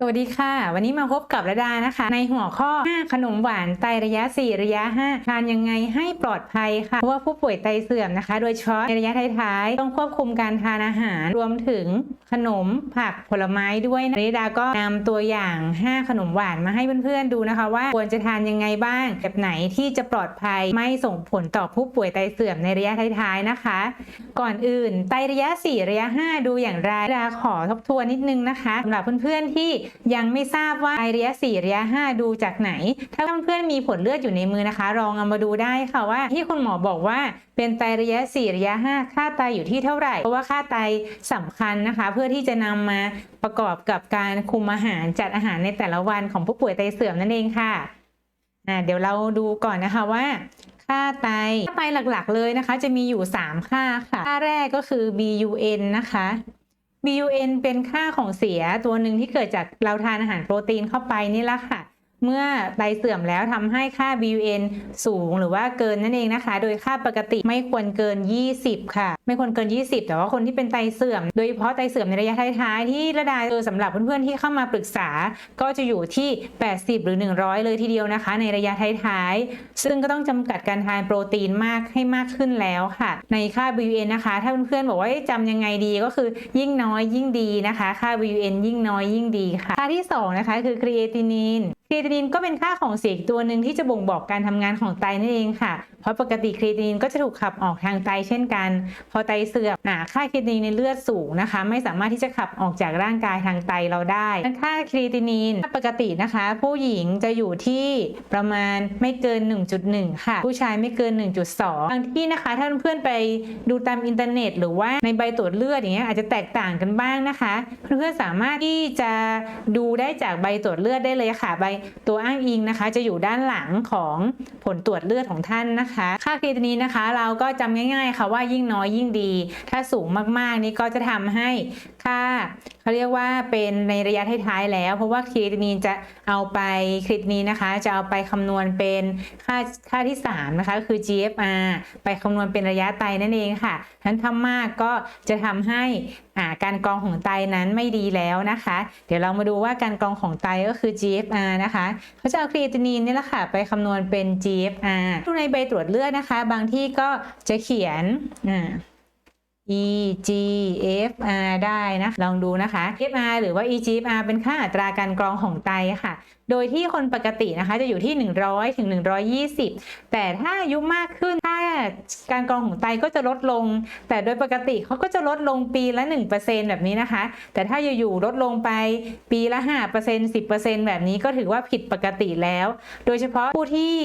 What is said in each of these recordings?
สวัสดีค่ะ วันนี้มาพบกับระดานะคะ ในหัวข้อ 5 ขนมหวานไตระยะ 4 ระยะ 5 ทานยังไงให้ปลอดภัยค่ะ เพราะว่าผู้ป่วยไตเสื่อมนะคะ โดยเฉพาะในระยะท้ายๆ ต้องควบคุมการทานอาหาร รวมถึงขนมผักผลไม้ด้วยนะระดาก็นำตัวอย่าง 5 ขนมหวานมาให้เพื่อนๆดูนะคะ ว่าควรจะทานยังไงบ้าง แบบไหนที่จะปลอดภัยไม่ส่งผลต่อผู้ป่วยไตเสื่อมในระยะท้ายๆนะคะ ก่อนอื่นไตระยะ 4 ระยะ 5 ดูอย่างไรดาขอทบทวนนิดนึงนะคะสำหรับเพื่อนๆที่ยังไม่ทราบว่าไตระยะ4ระยะ5ดูจากไหน ถ้าเพื่อนๆมีผลเลือดอยู่ในมือนะคะลองเอามาดูได้ค่ะว่า ที่คุณหมอบอกว่าเป็นไตระยะ4ระยะ5ค่าไตอยู่ที่เท่าไหร่ เพราะว่าค่าไตสำคัญนะคะ เพื่อที่จะนำมาประกอบกับการคุมอาหารจัดอาหารในแต่ละวันของผู้ป่วยไตเสื่อมนั่นเองค่ะเดี๋ยวเราดูก่อนนะคะว่าค่าไตค่าไตหลักๆเลยนะคะ จะมีอยู่ 3 ค่าค่ะ ค่าแรกก็คือ BUN นะคะ BUN เป็นค่าของเสียตัวหนึ่งที่เกิดจากเราทานอาหารโปรตีนเข้าไปนี่ละค่ะ เมื่อไตเสื่อมแล้วทำให้ค่า BUN สูงหรือว่าเกินนั่นเองนะคะ โดยค่าปกติไม่ควรเกิน 20 ค่ะ ไม่ควรเกิน 20 แต่ว่าคนที่เป็นไตเสื่อม โดยเฉพาะไตเสื่อมในระยะท้ายๆที่ระดาเจอสำหรับเพื่อนๆที่เข้ามาปรึกษา ก็จะอยู่ที่ 80 หรือ 100 เลยทีเดียวนะคะ ในระยะท้ายๆ ซึ่งก็ต้องจำกัดการทานโปรตีนมากให้มากขึ้นแล้วค่ะ ในค่า BUN นะคะ ถ้าเพื่อนๆบอกว่าเอ๊ะจำยังไงดีก็คือยิ่งน้อยยิ่งดีนะคะ ค่า BUN ยิ่งน้อยยิ่งดีค่ะ ค่าที่สองนะคะคือครีเอตินินครีเอตินินก็เป็นค่าของเสียอีกตัวหนึ่งที่จะบ่งบอกการทำงานของไตนั่นเองค่ะ เพราะปกติครีเอตินินก็จะถูกขับออกทางไตเช่นกันพอไตเสื่อมอ่าค่าครีตินินในเลือดสูงนะคะ ไม่สามารถที่จะขับออกจากร่างกายทางไตเราได้ค่าครีตินินปกตินะคะ ผู้หญิงจะอยู่ที่ประมาณไม่เกิน 1.1 ค่ะ ผู้ชายไม่เกิน 1.2 บางที่นะคะ ถ้าเพื่อนๆไปดูตามอินเทอร์เน็ต หรือว่าในใบตรวจเลือดอย่างเงี้ยอาจจะแตกต่างกันบ้างนะคะ เพื่อนๆสามารถที่จะดูได้จากใบตรวจเลือดได้เลยค่ะ ใบตัวอ้างอิงนะคะ จะอยู่ด้านหลังของผลตรวจเลือดของท่านนะคะ ค่าครีตินินนะคะ เราก็จำง่าย ๆ ค่ะว่ายิ่งน้อยยิ่งดี ถ้าสูงมากๆนี่ก็จะทำให้ค่าเขาเรียกว่าเป็นในระยะท้ายๆแล้ว เพราะว่าครีตินินจะเอาไปครีตินินนะคะ จะเอาไปคำนวณเป็นค่าค่าที่3นะคะคือ GFR ไปคำนวณเป็นระยะไตนั่นเองค่ะทั้นทำมากก็จะทำให้อ่าการกรองของไตนั้นไม่ดีแล้วนะคะ เดี๋ยวเรามาดูว่าการกรองของไตก็คือ GFR นะคะเขาจะเอาครีตินินนี่แหละค่ะไปคำนวณเป็น GFR ดูในใบตรวจเลือดนะคะ บางที่ก็จะเขียนอ่า EGFR ได้นะ ลองดูนะคะ FR หรือว่า EGFR เป็นค่าอัตราการกรองของไตค่ะ โดยที่คนปกตินะคะจะอยู่ที่ 100ถึง120 แต่ถ้าอายุมากขึ้นค่าการกรองของไตก็จะลดลง แต่โดยปกติเขาก็จะลดลงปีละ 1%แบบนี้นะคะ แต่ถ้าอยู่ๆลดลงไปปีละ 5% 10%แบบนี้ก็ถือว่าผิดปกติแล้ว โดยเฉพาะผู้ที่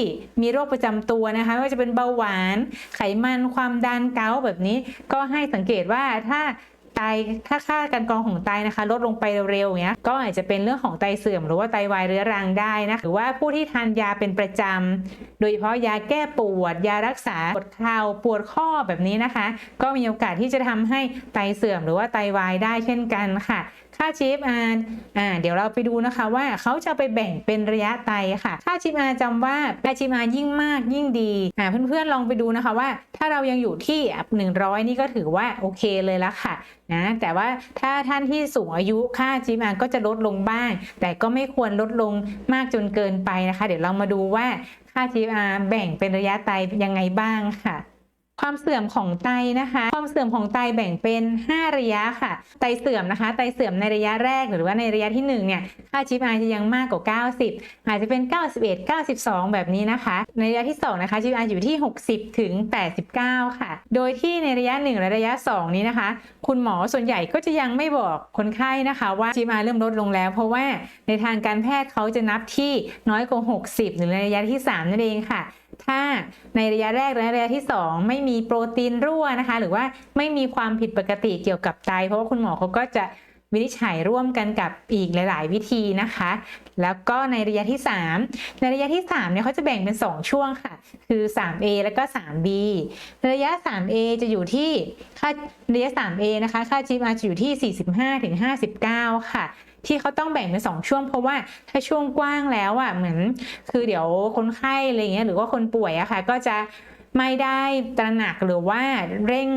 มีโรคประจำตัวนะคะไม่ว่าจะเป็นเบาหวาน ไขมันความดันเกาแบบนี้ ก็ให้สังเกตว่าถ้า ตถ้าค่าการกรองของไตนะคะ ลดลงไปเร็วๆอย่างเงี้ยก็อาจจะเป็นเรื่องของไตเสื่อม หรือว่าไตวายเรื้อรังได้นะหรือว่าผู้ที่ทานยาเป็นประจำโดยเฉพาะยาแก้ปวด ยารักษาปวดเข่าปวดข้อแบบนี้นะคะ ก็มีโอกาสที่จะทำให้ไตเสื่อม หรือว่าไตวายได้เช่นกันค่ะ ค่า GFR อ่าเดี๋ยวเราไปดูนะคะว่าเขาจะไปแบ่งเป็นระยะไตค่ะ ค่า GFR จำว่าค่า GFR ยิ่งมากยิ่งดีอ่าเพื่อนๆลองไปดูนะคะว่า ถ้าเรายังอยู่ที่ 100 นี่ก็ถือว่าโอเคเลยละค่ะนะแต่ว่าถ้าท่านที่สูงอายุค่า GFR ก็จะลดลงบ้าง แต่ก็ไม่ควรลดลงมากจนเกินไปนะคะ เดี๋ยวเรามาดูว่าค่า GFR แบ่งเป็นระยะไตยังไงบ้างค่ะ ความเสื่อมของไตนะคะ ความเสื่อมของไตแบ่งเป็น 5 ระยะค่ะ ไตเสื่อมนะคะ ไตเสื่อมในระยะแรกหรือว่าในระยะที่1เนี่ยค่าชิปอาจะยังมากกว่า 90 อาจจะเป็น 91 92 แบบนี้นะคะ ในระยะที่ 2 นะคะชิปอาอยู่ที่ 60 ถึง 89 ค่ะ โดยที่ในระยะ 1 และระยะ 2 นี้นะคะ คุณหมอส่วนใหญ่ก็จะยังไม่บอกคนไข้นะคะ ว่าชิปอาเริ่มลดลงแล้ว เพราะว่าในทางการแพทย์เขาจะนับที่น้อยกว่า 60 หรือในระยะที่ 3 นั่นเองค่ะ ถ้าในระยะแรกและระยะที่ 2 ไม่มีโปรตีนรั่วนะคะ หรือว่าไม่มีความผิดปกติเกี่ยวกับไต เพราะว่าคุณหมอเขาก็จะ วินิจฉัยร่วมกันกับอีกหลาย ๆ วิธีนะคะ แล้วก็ในระยะที่ 3 ในระยะที่ 3 เนี่ยเขาจะแบ่งเป็น 2 ช่วงค่ะ คือ 3A แล้วก็ 3B ระยะ 3A จะอยู่ที่ค่าระยะ 3A นะคะ ค่า GMR จะอยู่ที่ 45ถึง59 ค่ะที่เขาต้องแบ่งเป็นสองช่วงเพราะว่าถ้าช่วงกว้างแล้วอะเหมือน คือเดี๋ยวคนไข้อะไรเงี้ยหรือว่าคนป่วยอะค่ะ ก็จะ ไม่ได้ตระหนักหรือว่าเร่ง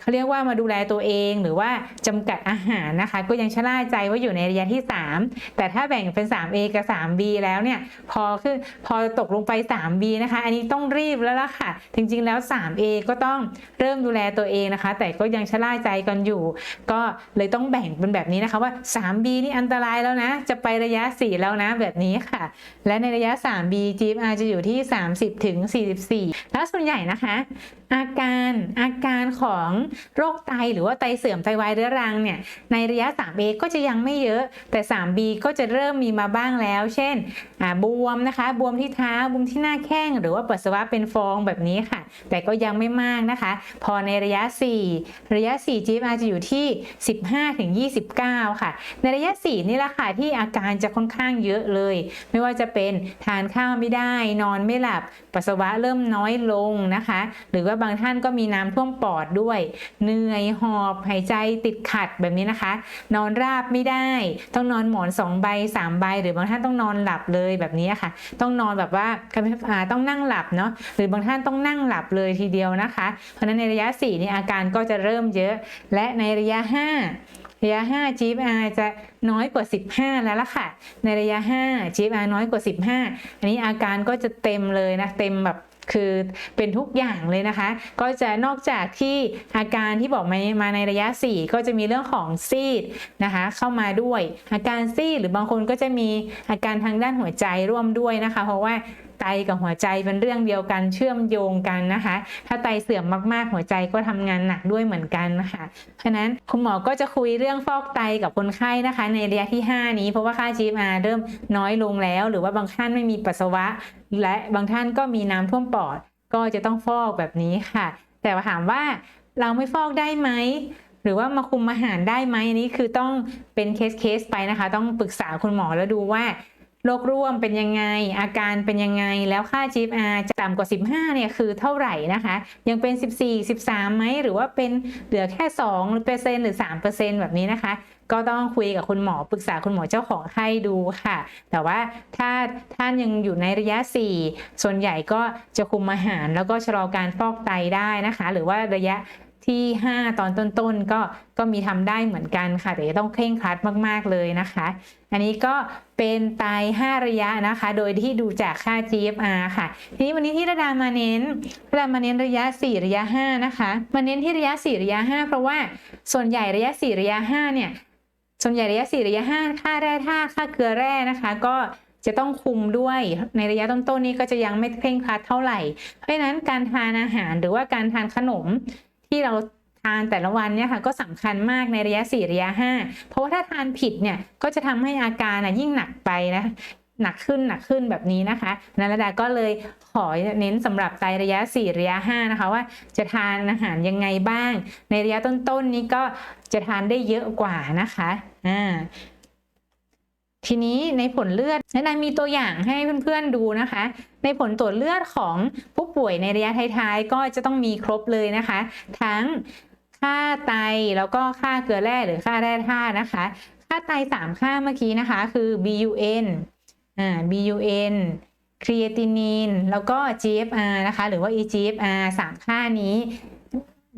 เขาเรียกว่ามาดูแลตัวเองหรือว่าจำกัดอาหารนะคะ ก็ยังชะล่าใจว่าอยู่ในระยะที่ 3 แต่ถ้าแบ่งเป็น 3A กับ 3B แล้วเนี่ยพอขึ้นพอตกลงไป 3B นะคะ อันนี้ต้องรีบแล้วล่ะค่ะ จริง ๆ แล้ว 3A ก็ต้องเริ่มดูแลตัวเองนะคะ แต่ก็ยังชะล่าใจกันอยู่ ก็เลยต้องแบ่งเป็นแบบนี้นะคะว่า 3B นี่อันตรายแล้วนะ จะไประยะ 4 แล้วนะแบบนี้ค่ะ และในระยะ 3B GFR จะอยู่ที่ 30ถึง44 แล้วส่วนใหญ่นะคะ อาการอา ของโรคไตหรือว่าไตเสื่อมไตวายเรื้อรังเนี่ยในระยะ 3A ก็จะยังไม่เยอะ แต่ 3B ก็จะเริ่มมีมาบ้างแล้ว เช่นบวมนะคะ บวมที่เท้าบวมที่หน้าแข้ง หรือว่าปัสสาวะเป็นฟองแบบนี้ค่ะ แต่ก็ยังไม่มากนะคะ พอในระยะ 4 ระยะ 4 GFR จะอยู่ที่ 15ถึง29 ค่ะ ในระยะ 4 นี่แหละค่ะที่อาการจะค่อนข้างเยอะเลย ไม่ว่าจะเป็นทานข้าวไม่ได้ นอนไม่หลับปัสสาวะเริ่มน้อยลงนะคะ หรือว่าบางท่านก็มีน้ำท่วมปอดด้วยเหนื่อยหอบหายใจติดขัดแบบนี้นะคะ นอนราบไม่ได้ ต้องนอนหมอน2ใบ3ใบ หรือบางท่านต้องนอนหลับเลยแบบนี้ค่ะ ต้องนอนแบบว่าอาต้องนั่งหลับเนาะหรือบางท่านต้องนั่งหลับเลยทีเดียวนะคะ เพราะฉะนั้นในระยะ4นี่อาการก็จะเริ่มเยอะ และในระยะ 5ระยะ 5 GFR จะน้อยกว่า 15 แล้วล่ะค่ะ ในระยะ 5 GFR น้อยกว่า 15 อันนี้อาการก็จะเต็มเลยนะ เต็มแบบ คือเป็นทุกอย่างเลยนะคะ ก็จะนอกจากที่อาการที่บอกมามาในระยะ 4 ก็จะมีเรื่องของซีดนะคะ เข้ามาด้วย อาการซีดหรือบางคนก็จะมีอาการทางด้านหัวใจร่วมด้วยนะคะ เพราะว่าไตกับหัวใจเป็นเรื่องเดียวกันเชื่อมโยงกันนะคะ ถ้าไตเสื่อมมากๆ หัวใจก็ทำงานหนักด้วยเหมือนกันนะคะเพราะฉะนั้นคุณหมอก็จะคุยเรื่องฟอกไตกับคนไข้นะคะ ในระยะที่ 5 นี้เพราะว่าค่า GFR เริ่มน้อยลงแล้ว หรือว่าบางท่านไม่มีปัสสาวะ และบางท่านก็มีน้ำท่วมปอด ก็จะต้องฟอกแบบนี้ค่ะ แต่ว่าถามว่าเราไม่ฟอกได้ไหมหรือว่ามาคุมอาหารได้ไหมอันนี้คือต้องเป็นเคสเคสไปนะคะ ต้องปรึกษาคุณหมอแล้วดูว่าโรคร่วมเป็นยังไง อาการเป็นยังไง แล้วค่า GFR จะต่ำกว่า 15 เนี่ยคือเท่าไหร่นะคะ ยังเป็น 14 13ไหมหรือว่าเป็นเหลือแค่2เปอร์เซ็นต์หรือ 3 เปอร์เซ็นต์แบบนี้นะคะ ก็ต้องคุยกับคุณหมอปรึกษาคุณหมอเจ้าของไข้ดูค่ะ แต่ว่าถ้าท่านยังอยู่ในระยะ 4 ส่วนใหญ่ก็จะคุมอาหาร แล้วก็ชะลอการฟอกไตได้นะคะ หรือว่าระยะที่ 5 ตอนต้นๆก็ก็มีทำได้เหมือนกันค่ะ แต่ต้องเคร่งครัดมากๆเลยนะคะ อันนี้ก็เป็นไต5ระยะนะคะ โดยที่ดูจากค่า GFR ค่ะ ทีนี้วันนี้ที่ระดามาเน้นระดามาเน้นระยะ 4 ระยะ 5 นะคะ มาเน้นที่ระยะ 4 ระยะ 5 เพราะว่าส่วนใหญ่ระยะ 4 ระยะ 5 เนี่ย ส่วนใหญ่ระยะ 4 ระยะ 5 ค่าแร่ธาตุค่าเกลือแร่นะคะ ก็จะต้องคุมด้วยในระยะต้นๆนี้ก็จะยังไม่เคร่งครัดเท่าไหร่ เพราะฉะนั้นการทานอาหารหรือว่าการทานขนมที่เราทานแต่ละวันเนี่ยค่ะก็สำคัญมากในระยะ 4 ระยะ 5 เพราะว่าถ้าทานผิดเนี่ยก็จะทำให้อาการนะยิ่งหนักไปนะ หนักขึ้นหนักขึ้นแบบนี้นะคะนันรดาก็เลยขอเน้นสำหรับไตระยะ 4 ระยะ 5 นะคะว่าจะทานอาหารยังไงบ้าง ในระยะต้นๆนนี้ก็จะทานได้เยอะกว่านะคะอ่าทีนี้ในผลเลือดนันดามีตัวอย่างให้เพื่อนๆดูนะคะ ในผลตรวจเลือดของผู้ป่วยในระยะท้ายๆ ก็จะต้องมีครบเลยนะคะ ทั้งค่าไตแล้วก็ค่าเกลือแร่หรือค่าแร่ธาตุนะคะ ค่าไต3ค่าเมื่อกี้นะคะ คือ BUN อ่า BUN ครีเอตินินแล้วก็ GFR นะคะ หรือว่า eGFR 3 ค่านี้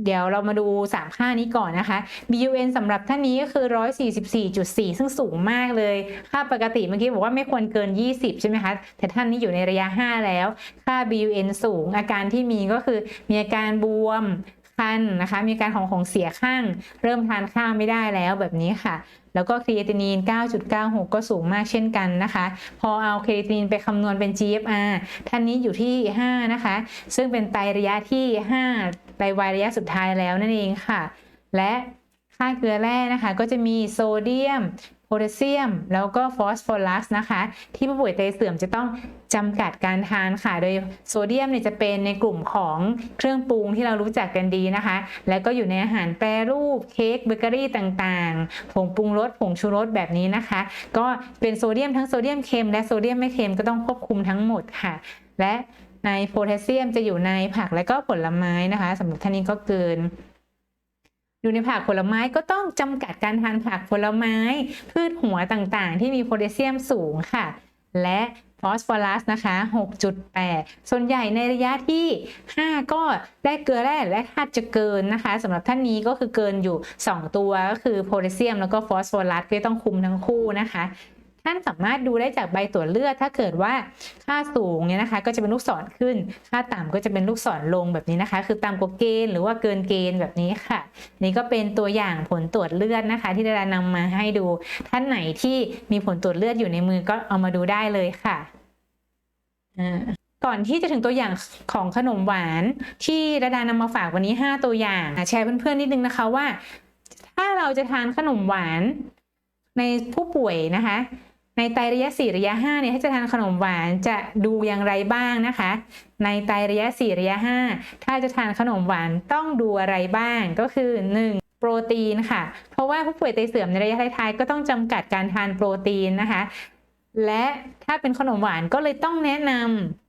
เดี๋ยวเรามาดู 3 ค่านี้ก่อนนะคะ BUN สำหรับท่านนี้ก็คือ 144.4 ซึ่งสูงมากเลย ค่าปกติเมื่อกี้บอกว่าไม่ควรเกิน 20 ใช่ไหมคะ แต่ท่านนี้อยู่ในระยะ 5 แล้ว ค่า BUN สูง อาการที่มีก็คือมีอาการบวมคันนะคะ มีการของของเสียข้าง เริ่มทานข้าวไม่ได้แล้วแบบนี้ค่ะ แล้วก็ครีเอตินีน 9.96 ก็สูงมากเช่นกันนะคะ พอเอาครีเอตินีนไปคำนวณเป็น GFR ท่านนี้อยู่ที่ 5 นะคะ ซึ่งเป็นไตระยะที่ 5 ไตวายระยะสุดท้ายแล้วนั่นเองค่ะ และค่าเกลือแร่นะคะ ก็จะมีโซเดียม โพแทสเซียม แล้วก็ฟอสฟอรัสนะคะ ที่ผู้ป่วยไตเสื่อมจะต้องจำกัดการทานค่ะ โดยโซเดียมเนี่ยจะเป็นในกลุ่มของเครื่องปรุงที่เรารู้จักกันดีนะคะ แล้วก็อยู่ในอาหารแปรรูปเค้กเบเกอรี่ต่างๆ ผงปรุงรสผงชูรสแบบนี้นะคะ ก็เป็นโซเดียมทั้งโซเดียมเค็มและโซเดียมไม่เค็มก็ต้องควบคุมทั้งหมดค่ะ และในโพแทสเซียมจะอยู่ในผักและก็ผลไม้นะคะสำหรับท่านนี้ก็เกิน อยู่ในผักผลไม้ก็ต้องจำกัดการทานผักผลไม้ พืชหัวต่างๆ ที่มีโพแทสเซียมสูงค่ะ และฟอสฟอรัสนะคะ 6.8 ส่วนใหญ่ในระยะที่ 5 ก็ได้เกลือแร่และธาตุจะเกินนะคะสำหรับท่านนี้ก็คือเกินอยู่ 2 ตัวก็คือโพแทสเซียมแล้วก็ฟอสฟอรัสก็ต้องคุมทั้งคู่นะคะ ท่านสามารถดูได้จากใบตรวจเลือด ถ้าเกิดว่าค่าสูงเนี่ยนะคะ ก็จะเป็นลูกศรขึ้น ค่าต่ำก็จะเป็นลูกศรลงแบบนี้นะคะ คือต่ำกว่าเกณฑ์หรือว่าเกินเกณฑ์แบบนี้ค่ะ นี่ก็เป็นตัวอย่างผลตรวจเลือดนะคะ ที่ดารานำมาให้ดู ท่านไหนที่มีผลตรวจเลือดอยู่ในมือก็เอามาดูได้เลยค่ะก่อนที่จะถึงตัวอย่างของขนมหวานที่ดารานำมาฝากวันนี้ 5 ตัวอย่างแชร์เพื่อนๆนิดนึงนะคะว่า ถ้าเราจะทานขนมหวานในผู้ป่วยนะคะ ในไตระยะ 4 ระยะ 5 เนี่ยถ้าจะทานขนมหวานจะดูอย่างไรบ้างนะคะ ในไตระยะ 4 ระยะ 5 ถ้าจะทานขนมหวานต้องดูอะไรบ้างก็คือ 1. โปรตีนค่ะ เพราะว่าผู้ป่วยไตเสื่อมในระยะท้ายๆก็ต้องจำกัดการทานโปรตีนนะคะ และถ้าเป็นขนมหวานก็เลยต้องแนะนำ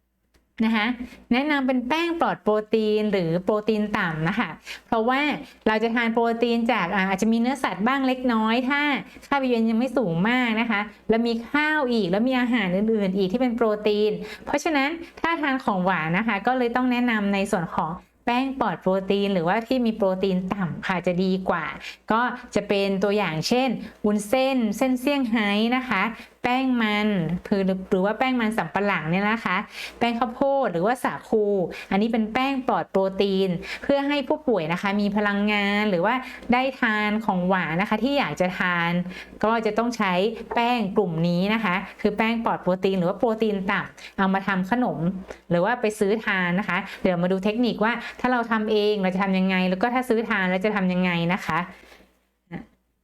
นะคะแนะนำเป็นแป้งปลอดโปรตีนหรือโปรตีนต่ำนะคะเพราะว่าเราจะทานโปรตีนจากอาจจะมีเนื้อสัตว์บ้างเล็กน้อย ถ้าค่า BN ยังไม่สูงมากนะคะ แล้วมีข้าวอีกแล้วมีอาหารอื่นๆ อีกที่เป็นโปรตีน เพราะฉะนั้นถ้าทานของหวานนะคะ ก็เลยต้องแนะนำในส่วนของแป้งปลอดโปรตีนหรือว่าที่มีโปรตีนต่ำค่ะจะดีกว่า ก็จะเป็นตัวอย่างเช่นวุ้นเส้น เส้นเซี่ยงไฮ้นะคะแป้งมันคือหรือว่าแป้งมันสำปะหลังเนี่ยนะคะ แป้งข้าวโพดหรือว่าสาคู อันนี้เป็นแป้งปลอดโปรตีน เพื่อให้ผู้ป่วยนะคะมีพลังงานหรือว่าได้ทานของหวานนะคะที่อยากจะทาน ก็จะต้องใช้แป้งกลุ่มนี้นะคะ คือแป้งปลอดโปรตีน หรือว่าโปรตีนต่ำเอามาทำขนม หรือว่าไปซื้อทานนะคะ เดี๋ยวมาดูเทคนิคว่าถ้าเราทำเองเราจะทำยังไง แล้วก็ถ้าซื้อทานเราจะทำยังไงนะคะ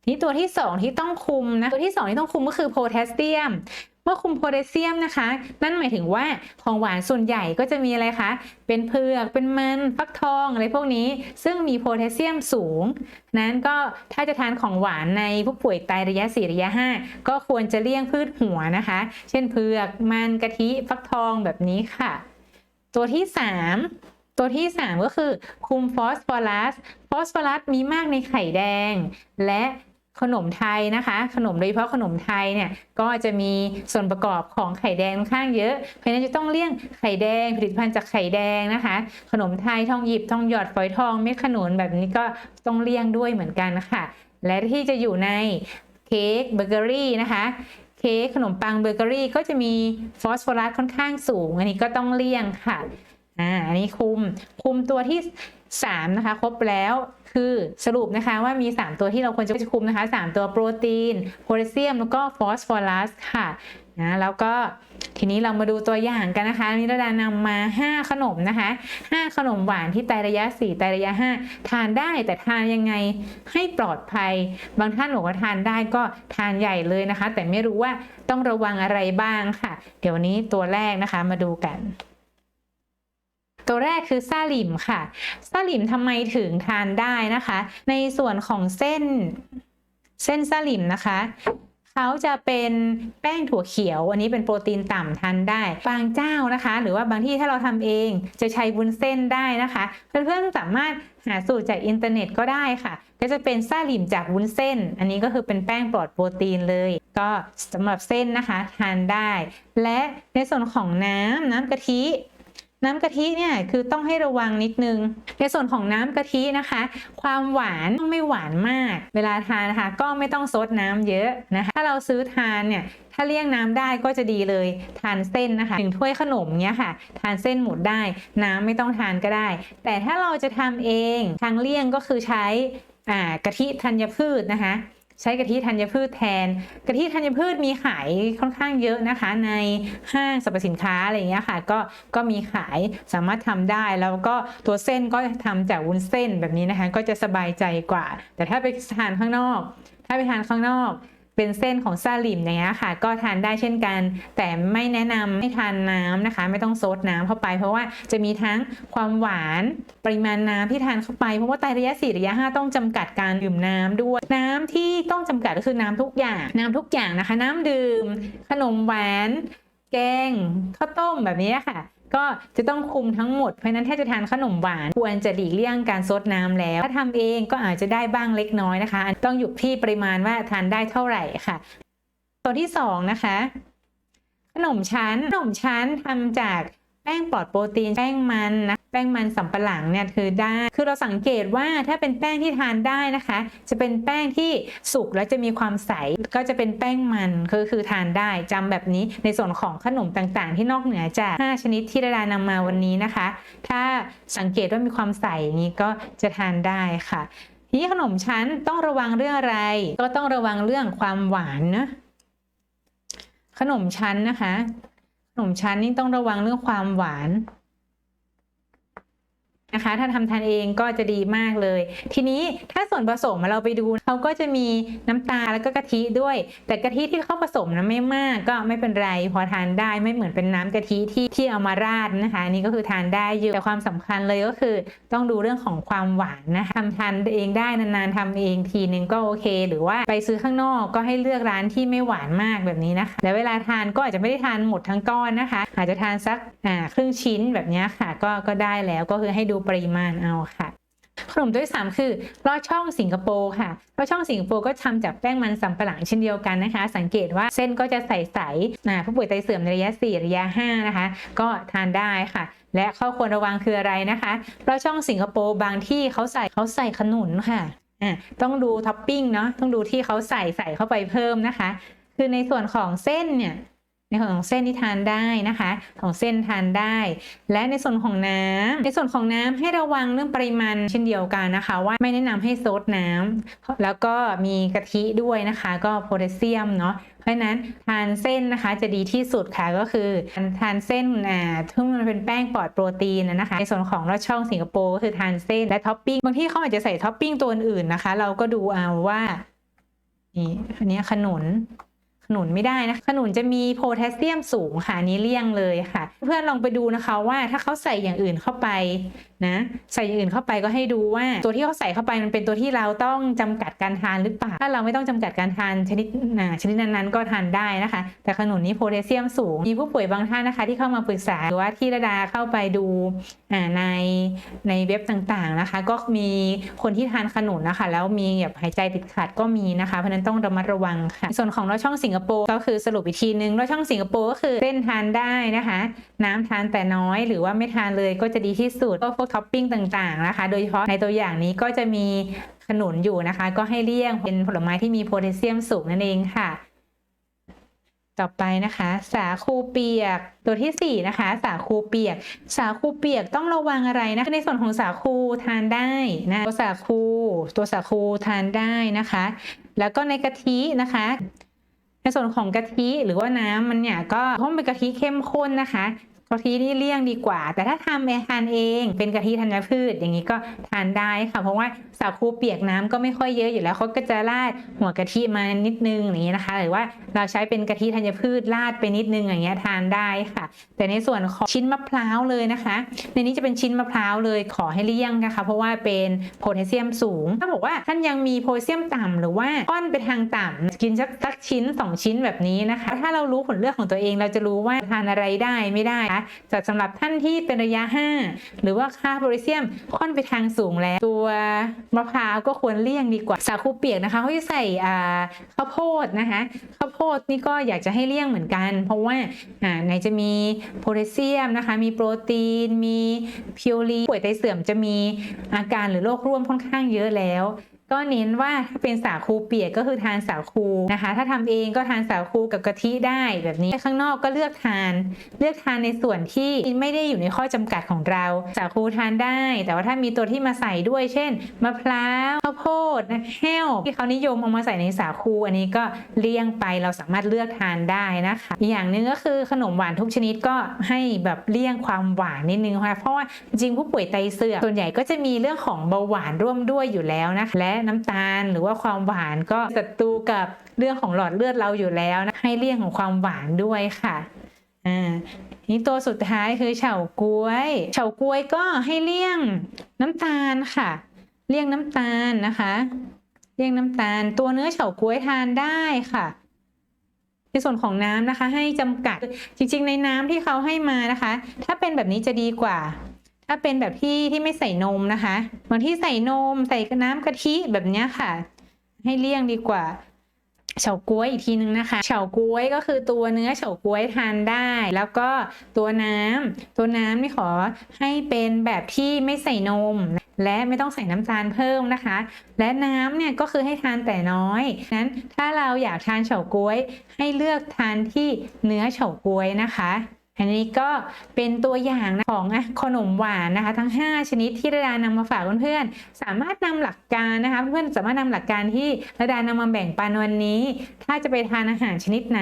นี่ตัวที่ 2 ที่ต้องคุมนะตัวที่ 2 ที่ต้องคุมก็คือโพแทสเซียมเมื่อคุมโพแทสเซียมนะคะ นั่นหมายถึงว่าของหวานส่วนใหญ่ก็จะมีอะไรคะ เป็นเผือกเป็นมันฟักทองอะไรพวกนี้ ซึ่งมีโพแทสเซียมสูง นั้นก็ถ้าจะทานของหวานในผู้ป่วยไตระยะ 4 ระยะ 5 ก็ควรจะเลี่ยงพืชหัวนะคะ เช่นเผือกมันกะทิฟักทองแบบนี้ค่ะ ตัวที่ 3ตัวที่ 3 ก็คือคุมฟอสฟอรัส ฟอสฟอรัสมีมากในไข่แดง และ ขนมไทยนะคะ ขนมโดยเฉพาะขนมไทยเนี่ยก็จะมีส่วนประกอบของไข่แดงค่อนข้างเยอะ เพราะฉะนั้นจะต้องเลี่ยงไข่แดงผลิตภัณฑ์จากไข่แดงนะคะ ขนมไทยทองหยิบทองหยอดฝอยทองเม็ดขนุนแบบนี้ก็ต้องเลี่ยงด้วยเหมือนกันค่ะ และที่จะอยู่ในเค้กเบเกอรี่นะคะเค้กขนมปังเบเกอรี่ก็จะมีฟอสฟอรัสค่อนข้างสูง อันนี้ก็ต้องเลี่ยงค่ะอ่าอันนี้คุมคุมตัวที่ 3 นะคะ ครบแล้ว คือสรุปนะคะว่ามี 3 ตัวที่เราควรจะคุมนะคะ 3 ตัวโปรตีนโพแทสเซียม แล้วก็ฟอสฟอรัสค่ะนะแล้วก็ทีนี้เรามาดูตัวอย่างกันนะคะนิรดานำมา 5 ขนมนะคะ 5 ขนมหวานที่ไตระยะ 4 ไตระยะ 5 ทานได้แต่ทานยังไงให้ปลอดภัย บางท่านบอกว่าทานได้ก็ทานใหญ่เลยนะคะ แต่ไม่รู้ว่าต้องระวังอะไรบ้างค่ะ เดี๋ยวนี้ตัวแรกนะคะมาดูกัน ตัวแรกคือซาลิมค่ะซาลิมทำไมถึงทานได้นะคะ ในส่วนของเส้นเส้นซาลิมนะคะเขาจะเป็นแป้งถั่วเขียว อันนี้เป็นโปรตีนต่ำทานได้ บางเจ้านะคะ หรือว่าบางที่ถ้าเราทำเองจะใช้วุ้นเส้นได้นะคะ เพื่อนๆสามารถหาสูตรจากอินเทอร์เน็ตก็ได้ค่ะ ก็จะเป็นซาลิมจากวุ้นเส้น อันนี้ก็คือเป็นแป้งปลอดโปรตีนเลย ก็สำหรับเส้นนะคะทานได้ และในส่วนของน้ำน้ำกะทิ น้ำกะทิเนี่ยคือต้องให้ระวังนิดนึง ในส่วนของน้ำกะทินะคะ ความหวานต้องไม่หวานมาก เวลาทานนะคะ ก็ไม่ต้องซดน้ำเยอะนะคะ ถ้าเราซื้อทานเนี่ยถ้าเลี่ยงน้ำได้ก็จะดีเลยทานเส้นนะคะหนึ่งถ้วยขนมเนี้ยค่ะ ทานเส้นหมดได้ น้ำไม่ต้องทานก็ได้ แต่ถ้าเราจะทำเองทางเลี่ยงก็คือใช้กะทิธัญพืชนะคะ ใช้กะทิธัญพืชแทนกะทิธัญพืชมีขายค่อนข้างเยอะนะคะ ในห้างสรรพสินค้าอะไรอย่างเงี้ยค่ะ ก็ก็มีขายสามารถทำได้แล้วก็ตัวเส้นก็ทำจากวุ้นเส้นแบบนี้นะคะ ก็จะสบายใจกว่า แต่ถ้าไปทานข้างนอก ถ้าไปทานข้างนอก เป็นเส้นของซาลิมอย่างเงี้ยค่ะ ก็ทานได้เช่นกัน แต่ไม่แนะนำให้ทานน้ำนะคะ ไม่ต้องโซดน้ำเข้าไป เพราะว่าจะมีทั้งความหวานปริมาณน้ำที่ทานเข้าไป เพราะว่าไตระยะ4ระยะ5ต้องจำกัดการดื่มน้ำด้วย น้ำที่ต้องจำกัดก็คือน้ำทุกอย่าง น้ำทุกอย่างนะคะ น้ำดื่ม ขนมหวานแกงข้าวต้มแบบนี้ค่ะ ก็จะต้องคุมทั้งหมด เพราะนั้นถ้าจะทานขนมหวานควรจะหลีกเลี่ยงการซดน้ำแล้ว ถ้าทำเองก็อาจจะได้บ้างเล็กน้อยนะคะ ต้องอยู่ที่ปริมาณว่าทานได้เท่าไหร่ค่ะ ตัวที่สองนะคะขนมชั้นขนมชั้นทำจากแป้งปลอดโปรตีนแป้งมันนะ แป้งมันสำปะหลังเนี่ยคือได้ คือเราสังเกตว่าถ้าเป็นแป้งที่ทานได้นะคะ จะเป็นแป้งที่สุกแล้วจะมีความใสก็จะเป็นแป้งมันคือคือทานได้จำแบบนี้ในส่วนของขนมต่างๆ ที่นอกเหนือจาก 5 ชนิดที่ดารานำมาวันนี้นะคะ ถ้าสังเกตว่ามีความใสอย่างนี้ก็จะทานได้ค่ะทีนี้ขนมชั้นต้องระวังเรื่องอะไร ก็ต้องระวังเรื่องความหวานนะขนมชั้นนะคะ ขนมชั้นนี่ต้องระวังเรื่องความหวาน นะคะ ถ้าทำทานเองก็จะดีมากเลย ทีนี้ถ้าส่วนผสมเราไปดูเขาก็จะมีน้ำตาลแล้วก็กะทิด้วย แต่กะทิที่เขาผสมนะไม่มากก็ไม่เป็นไรพอทานได้ไม่เหมือนเป็นน้ำกะทิที่ที่เอามาราดนะคะนี่ก็คือทานได้อยู่แต่ความสำคัญเลยก็คือ ต้องดูเรื่องของความหวานนะคะทำทานเองได้นานๆทำเองทีนึงก็โอเค หรือว่าไปซื้อข้างนอกก็ให้เลือกร้านที่ไม่หวานมากแบบนี้นะคะแล้วเวลาทานก็อาจจะไม่ได้ทานหมดทั้งก้อนนะคะ อาจจะทานสักครึ่งชิ้นแบบนี้ค่ะ ก็ก็ได้แล้วก็คือให้ดูปริมาณเอาค่ะ ขนมตัวที่สามคือลอดช่องสิงคโปร์ค่ะลอดช่องสิงคโปร์ก็ทำจากแป้งมันสำปะหลังเช่นเดียวกันนะคะ สังเกตว่าเส้นก็จะใสๆนะผู้ป่วยไตเสื่อมในระยะ 4 ระยะ 5 นะคะ ก็ทานได้ค่ะและข้อควรระวังคืออะไรนะคะลอดช่องสิงคโปร์บางที่เขาใส่เขาใส่ขนุนค่ะอ่าต้องดูท็อปปิ้งเนาะต้องดูที่เขาใส่ใส่เข้าไปเพิ่มนะคะ คือในส่วนของเส้นเนี่ย ในส่วนของเส้นที่ทานได้นะคะของเส้นทานได้ และในส่วนของน้ำในส่วนของน้ำให้ระวังเรื่องปริมาณเช่นเดียวกันนะคะ ว่าไม่แนะนำให้ซดน้ำแล้วก็มีกะทิด้วยนะคะ ก็โพแทสเซียมเนาะเพราะฉะนั้นทานเส้นนะคะจะดีที่สุดค่ะก็คือทานเส้นอ่าที่มันเป็นแป้งปลอดโปรตีนนะคะ ในส่วนของรสช่องสิงคโปร์ก็คือทานเส้นและท็อปปิ้งบางที่เขาอาจจะใส่ท็อปปิ้งตัวอื่นนะคะ เราก็ดูเอาว่านี่อันนี้ขนุน ขนุนไม่ได้นะขนุนจะมีโพแทสเซียมสูงค่ะนนี้เลี่ยงเลยค่ะ เพื่อนลองไปดูนะคะว่าถ้าเขาใส่อย่างอื่นเข้าไปนะใส่อย่างอื่นเข้าไปก็ให้ดูว่าตัวที่เขาใส่เข้าไปมันเป็นตัวที่เราต้องจำกัดการทานหรือเปล่า ถ้าเราไม่ต้องจำกัดการทานชนิดนะชนิดนั้นๆก็ทานได้นะคะ แต่ขนุนนี้โพแทสเซียมสูง มีผู้ป่วยบางท่านนะคะ ที่เข้ามาปรึกษาหรือว่าที่ระดาเข้าไปดูในในเว็บต่างๆนะคะ ก็มีคนที่ทานขนุนนะคะ แล้วมีแบบหายใจติดขัดก็มีนะคะเพราะนั้นต้องระมัดระวังค่ะ ส่วนของรสช่องสิงคโปร์ก็คือสรุปอีกทีนึงรสช่องสิงคโปร์ก็คือเส้นทานได้นะคะ น้ำทานแต่น้อย หรือว่าไม่ทานเลยก็จะดีที่สุดก็วกท็อปปิ้งต่างๆนะคะ โดยเฉพาะในตัวอย่างนี้ก็จะมีขนุนอยู่นะคะ ก็ให้เลี่ยงเป็นผลไม้ที่มีโพแทสเซียมสูงนั่นเองค่ะ ต่อไปนะคะ สาคูเปียกตัวที่ 4 นะคะ สาคูเปียก สาคูเปียกต้องระวังอะไรนะในส่วนของสาคูทานได้นะตัวสาคู ตัวสาคูทานได้นะคะ แล้วก็ในกะทินะคะในส่วนของกะทิหรือว่าน้ำมันเนี่ยก็เพราะเป็นกะทิเข้มข้นนะคะ กะทินี่เลี่ยงดีกว่า แต่ถ้าทำเองทานเองเป็นกะทิธัญพืชอย่างนี้ก็ทานได้ค่ะ เพราะว่าสาคูเปียกน้ำก็ไม่ค่อยเยอะอยู่แล้วเขาก็จะราดหัวกะทิมานิดนึงอย่างนี้นะคะ หรือว่าเราใช้เป็นกะทิธัญพืชราดไปนิดนึงอย่างเงี้ยทานได้ค่ะ แต่ในส่วนของชิ้นมะพร้าวเลยนะคะ ในนี้จะเป็นชิ้นมะพร้าวเลยขอให้เลี่ยงนะคะ เพราะว่าเป็นโพแทสเซียมสูง ถ้าบอกว่าท่านยังมีโพแทสเซียมต่ำหรือว่าค่อนไปทางต่ำกินสักสักชิ้น 2 ชิ้นแบบนี้นะคะ ถ้าเรารู้ผลเลือกของตัวเองเราจะรู้ว่าทานอะไรได้ไม่ได้นะแต่สำหรับท่านที่เป็นระยะ 5 หรือว่าค่าโพแทสเซียมค่อนไปทางสูงแล้ว ตัวมะพร้าวก็ควรเลี่ยงดีกว่า สาคูเปียกนะคะเขาจะใส่ข้าวโพดนะคะข้าวโพดนี่ก็อยากจะให้เลี่ยงเหมือนกัน เพราะว่าอ่าไหนจะมีโพแทสเซียมนะคะ มีโปรตีน มีพิวรีป่วยไตเสื่อมจะมีอาการหรือโรคร่วมค่อนข้างเยอะแล้ว ก็เน้นว่าถ้าเป็นสาคูเปียกก็คือทานสาคูนะคะ ถ้าทำเองก็ทานสาคูกับกะทิได้แบบนี้ข้างนอกก็เลือกทาน เลือกทานในส่วนที่ไม่ได้อยู่ในข้อจำกัดของเรา สาคูทานได้ แต่ว่าถ้ามีตัวที่มาใส่ด้วย เช่นมะพร้าวข้าวโพดนะแห้วที่เขานิยมเอามาใส่ในสาคู อันนี้ก็เลี่ยงไปเราสามารถเลือกทานได้นะคะอีกอย่างหนึ่งก็คือขนมหวานทุกชนิดก็ให้แบบเลี่ยงความหวานนิดนึงค่ะเพราะว่าจริงผู้ป่วยไตเสื่อมส่วนใหญ่ก็จะมีเรื่องของเบาหวานร่วมด้วยอยู่แล้วนะคะและน้ำตาล หรือว่าความหวานก็ศัตรูกับเรื่องของหลอดเลือดเราอยู่แล้วนะให้เลี่ยงของความหวานด้วยค่ะอ่านี่ตัวสุดท้ายคือเฉาก๊วย เฉาก๊วยก็ให้เลี่ยงน้ำตาลค่ะ เลี่ยงน้ำตาลนะคะ เลี่ยงน้ำตาล ตัวเนื้อเฉาก๊วยทานได้ค่ะในส่วนของน้ำนะคะให้จำกัดจริงๆ ในน้ำที่เขาให้มานะคะ ถ้าเป็นแบบนี้จะดีกว่า ถ้าเป็นแบบที่ที่ไม่ใส่นมนะคะบางที่ใส่นมใส่น้ำกะทิแบบนี้ค่ะ ให้เลี่ยงดีกว่าเฉาก๊วยอีกทีนึงนะคะ เฉาก๊วยก็คือตัวเนื้อเฉาก๊วยทานได้ แล้วก็ตัวน้ำตัวน้ำนี่ขอให้เป็นแบบที่ไม่ใส่นม และไม่ต้องใส่น้ำตาลเพิ่มนะคะ และน้ำเนี่ยก็คือให้ทานแต่น้อยนั้นถ้าเราอยากทานเฉาก๊วย ให้เลือกทานที่เนื้อเฉาก๊วยนะคะ อันนี้ก็เป็นตัวอย่างของขนมหวานนะคะ ทั้ง 5 ชนิดที่ระดานำมาฝากเพื่อนๆ สามารถนำหลักการนะคะ เพื่อนๆสามารถนำหลักการที่ระดานำมาแบ่งปันวันนี้ ถ้าจะไปทานอาหารชนิดไหน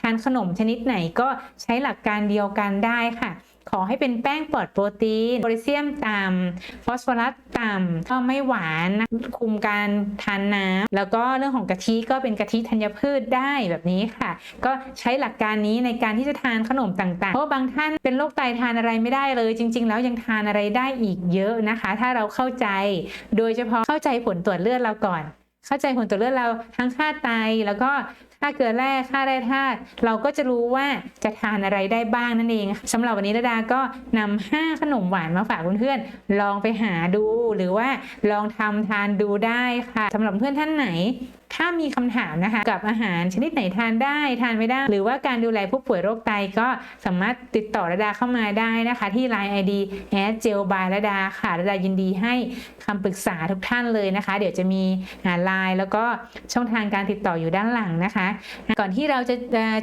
ทานขนมชนิดไหนก็ใช้หลักการเดียวกันได้ค่ะ ขอให้เป็นแป้งปลอดโปรตีนโพแทสเซียมต่ำฟอสฟอรัสต่ำก็ไม่หวานนะคุมการทานน้ำแล้วก็เรื่องของกะทิก็เป็นกะทิธัญพืชได้แบบนี้ค่ะ ก็ใช้หลักการนี้ในการที่จะทานขนมต่างๆ เพราะบางท่านเป็นโรคไตทานอะไรไม่ได้เลย จริง ๆ แล้วยังทานอะไรได้อีกเยอะนะคะ ถ้าเราเข้าใจ โดยเฉพาะเข้าใจผลตรวจเลือดเราก่อน เข้าใจผลตรวจเลือดเราทั้งค่าไตแล้วก็ ค่าเกลือแร่ค่าแร่ธาตุเราก็จะรู้ว่าจะทานอะไรได้บ้างนั่นเองสำหรับวันนี้ระดาก็นำ5ขนมหวานมาฝากเพื่อนๆลองไปหาดู หรือว่าลองทำทานดูได้ค่ะสำหรับเพื่อนท่านไหนถ้ามีคำถามนะคะ กับอาหารชนิดไหนทานได้ทานไม่ได้ หรือว่าการดูแลผู้ป่วยโรคไตก็สามารถติดต่อระดาเข้ามาได้นะคะ ที่ Line ID แอดเจลบายระดาค่ะระดายินดีให้คำปรึกษาทุกท่านเลยนะคะ เดี๋ยวจะมีไลน์แล้วก็ช่องทางการติดต่ออยู่ด้านหลังนะคะก่อนที่เราจะ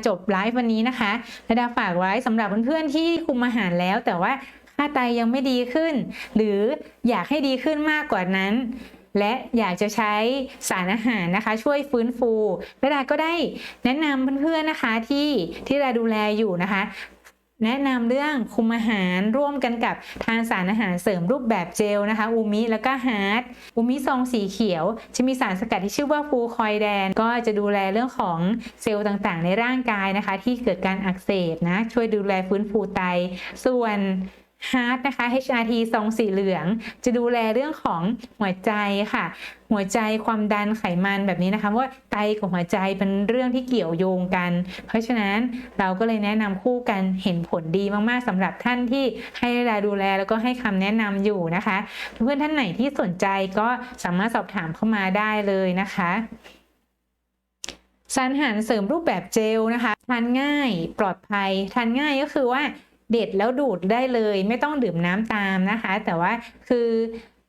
จบไลฟ์วันนี้นะคะระดาฝากไว้สำหรับเพื่อนๆที่คุมอาหารแล้ว แต่ว่าค่าไตยังไม่ดีขึ้น หรืออยากให้ดีขึ้นมากกว่านั้นและอยากจะใช้สารอาหารนะคะ ช่วยฟื้นฟูระดาก็ได้แนะนำเพื่อนๆนะคะที่ที่เราดูแลอยู่นะคะ แนะนำเรื่องคุมอาหารร่วมกันกับทานสารอาหารเสริมรูปแบบเจลนะคะอูมิแล้วก็ฮาร์ดอูมิซองสีเขียว จะมีสารสกัดที่ชื่อว่าฟูคอยแดน ก็จะดูแลเรื่องของเซลล์ต่างๆ ในร่างกายนะคะ ที่เกิดการอักเสบนะช่วยดูแลฟื้นฟูไตส่วน ฮาร์ดนะคะ HRT ซองสีเหลือง จะดูแลเรื่องของหัวใจค่ะ หัวใจความดันไขมันแบบนี้นะคะเพราะว่าไตกับหัวใจเป็นเรื่องที่เกี่ยวโยงกัน เพราะฉะนั้นเราก็เลยแนะนำคู่กันเห็นผลดีมากๆสำหรับท่านที่ให้เวลาดูแลแล้วก็ให้คำแนะนำอยู่นะคะ เพื่อนท่านไหนที่สนใจก็สามารถสอบถามเข้ามาได้เลยนะคะสารอาหารเสริมรูปแบบเจลนะคะทานง่ายปลอดภัยทานง่ายก็คือว่า เด็ดแล้วดูดได้เลย ไม่ต้องดื่มน้ำตามนะคะ แต่ว่าคือ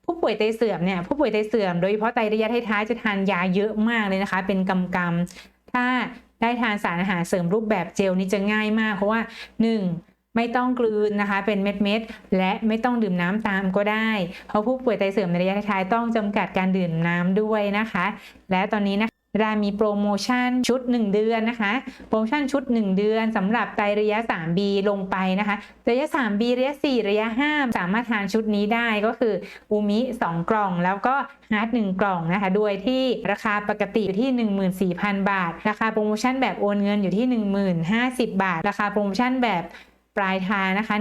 ผู้ป่วยไตเสื่อมเนี่ยผู้ป่วยไตเสื่อมโดยเฉพาะไตระยะท้ายๆจะทานยาเยอะมากเลยนะคะ เป็นกำกำถ้าได้ทานสารอาหารเสริมรูปแบบเจลนี้จะง่ายมาก เพราะว่า 1. ไม่ต้องกลืนนะคะ เป็นเม็ดๆและไม่ต้องดื่มน้ำตามก็ได้ เพราะผู้ป่วยไตเสื่อมในระยะท้ายต้องจำกัดการดื่มน้ำด้วยนะคะ และตอนนี้นะคะ รามีโปรโมชั่นชุด 1 เดือนนะคะ โปรโมชั่นชุด 1 เดือนสำหรับไตระยะ 3B ลงไปนะคะ ระยะ 3B ระยะ 4 ระยะ 5 สามารถทานชุดนี้ได้ก็คืออูมิ 2 กล่องแล้วก็ฮาร์ด1กล่องนะคะ โดยที่ราคาปกติอยู่ที่ 14,000 บาท ราคาโปรโมชั่นแบบโอนเงินอยู่ที่ 10,050 บาท ราคาโปรโมชั่นแบบ ปลายทางนะคะ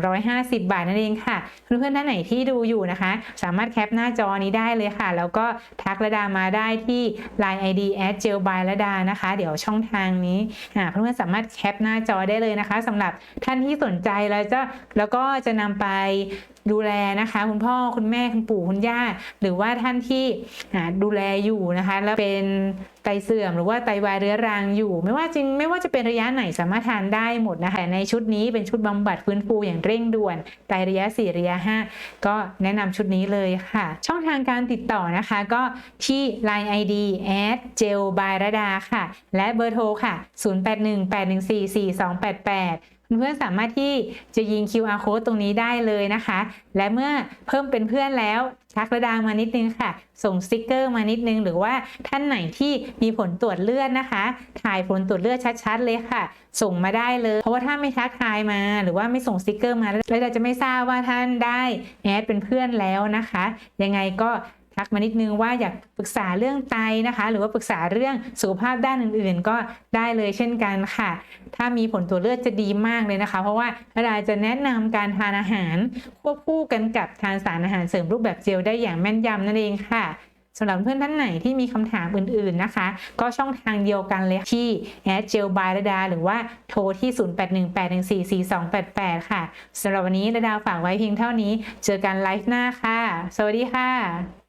1350 บาทนั่นเองค่ะ เพื่อนๆท่านไหนที่ดูอยู่นะคะ สามารถแคปหน้าจอนี้ได้เลยค่ะ แล้วก็ทักระดามาได้ที่ Line ID at g e l by ระดานะคะ เดี๋ยวช่องทางนี้เพื่อนๆสามารถแคปหน้าจอได้เลยนะคะสำหรับท่านที่สนใจแล้วจะแล้วก็จะนำไปดูแลนะคะ คุณพ่อคุณแม่คุณปู่คุณย่า หรือว่าท่านที่ดูแลอยู่นะคะ แล้วเป็นไตเสื่อมหรือว่าไตวายเรื้อรังอยู่ ไม่ว่าจริงไม่ว่าจะเป็นระยะไหนสามารถทานได้หมดนะคะในชุดนี้เป็นชุดบำบัดฟื้นฟูอย่างเร่งด่วน ไตระยะ 4 ระยะ 5 ก็แนะนำชุดนี้เลยค่ะ ช่องทางการติดต่อนะคะก็ที่ Line ID at gel by ระดาค่ะ และเบอร์โทรค่ะ 0818144288 เพื่อนสามารถที่จะยิง QR code ตรงนี้ได้เลยนะคะ และเมื่อเพิ่มเป็นเพื่อนแล้วชักระดามานิดนึงค่ะ ส่งสติกเกอร์มานิดนึง หรือว่าท่านไหนที่มีผลตรวจเลือดนะคะ ถ่ายผลตรวจเลือดชัดๆเลยค่ะ ส่งมาได้เลย เพราะว่าถ้าไม่ทักทายมา หรือว่าไม่ส่งสติกเกอร์มาแล้วเราจะไม่ทราบว่าท่านได้แอดเป็นเพื่อนแล้วนะคะ ยังไงก็ ทักมานิดนึงว่าอยากปรึกษาเรื่องไตนะคะ หรือว่าปรึกษาเรื่องสุขภาพด้านอื่นๆ ก็ได้เลยเช่นกันค่ะ ถ้ามีผลตรวจเลือดจะดีมากเลยนะคะ เพราะว่าเราจะแนะนำการทานอาหาร ควบคู่กันกับทานสารอาหารเสริมรูปแบบเจลได้อย่างแม่นยำนั่นเองค่ะสำหรับเพื่อนท่านไหนที่มีคำถามอื่นๆนะคะ ก็ช่องทางเดียวกันเลยที่แอดเจลบายระดา หรือว่าโทรที่ 0818144288 ค่ะสำหรับวันนี้ระดาฝากไว้เพียงเท่านี้ เจอกันไลฟ์หน้าค่ะ สวัสดีค่ะ